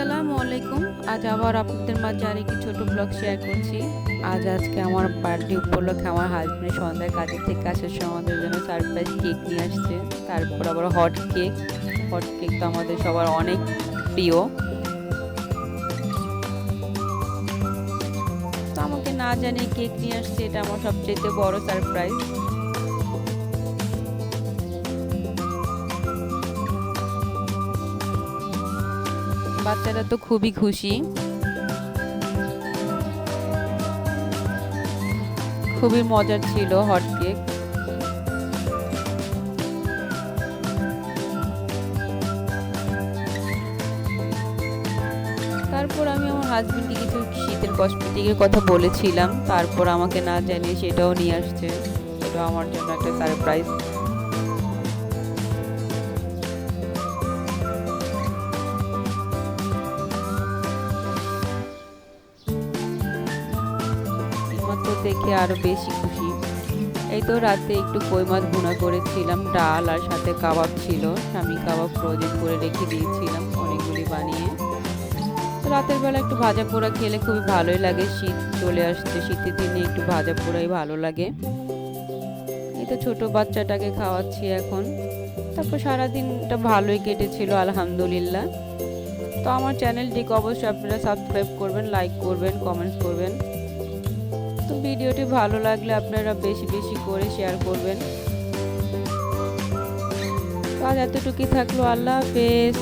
আসসালামু আলাইকুম। আজ আবার আপনাদের মাঝে আরেকটি ছোট ব্লগ শেয়ার করছি। আজ আজকে আমার বার্থডে উপলক্ষে আমার হাজবেন্ড সন্ধ্যায় কাজের থেকে আসার সময় আমাদের জন্য সারপ্রাইজ কেক নিয়ে আসছে। তারপর আবার হট কেক হট কেক তো আমাদের সবার অনেক প্রিয়। তো আমাকে না জানিয়ে কেক নিয়ে আসছে, এটা আমার সবচেয়ে বড় সারপ্রাইজ বাচ্চারা তো খুবই খুশি। খুবই মজার ছিল হট কেক। তারপর আমি আমার হাজবেন্ডকে কিছু শীতের কসমেটিকের কথা বলেছিলাম। তারপর আমাকে না জানিয়ে সেটাও নিয়ে আসছে। সেটাও আমার জন্য একটা সারপ্রাইজ তো দেখে আরও বেশি খুশি। এই তো রাতে একটু কই মাছ ভুনা করেছিলাম, ডাল আর সাথে কাবাব ছিল। স্বামী কাবাব ফ্রোজেন করে রেখে দিয়েছিলাম অনেকগুলি বানিয়ে। তো রাতের বেলা একটু ভাজা পোড়া খেলে খুবই ভালোই লাগে। শীত চলে আসছে, শীতের দিনে একটু ভাজা পোড়াই ভালো লাগে। এই তো ছোট বাচ্চাটাকে খাওয়াচ্ছি এখন। তারপর সারাদিনটা ভালোই কেটেছিল, আলহামদুলিল্লাহ। তো আমার চ্যানেলটিকে অবশ্যই আপনারা সাবস্ক্রাইব করবেন, লাইক করবেন, কমেন্টস করবেন। ভিডিওটি ভালো লাগলে আপনারা বেশি বেশি করে শেয়ার করবেন। আজ এতটুকুই থাকল আল্লাহ হাফেজ।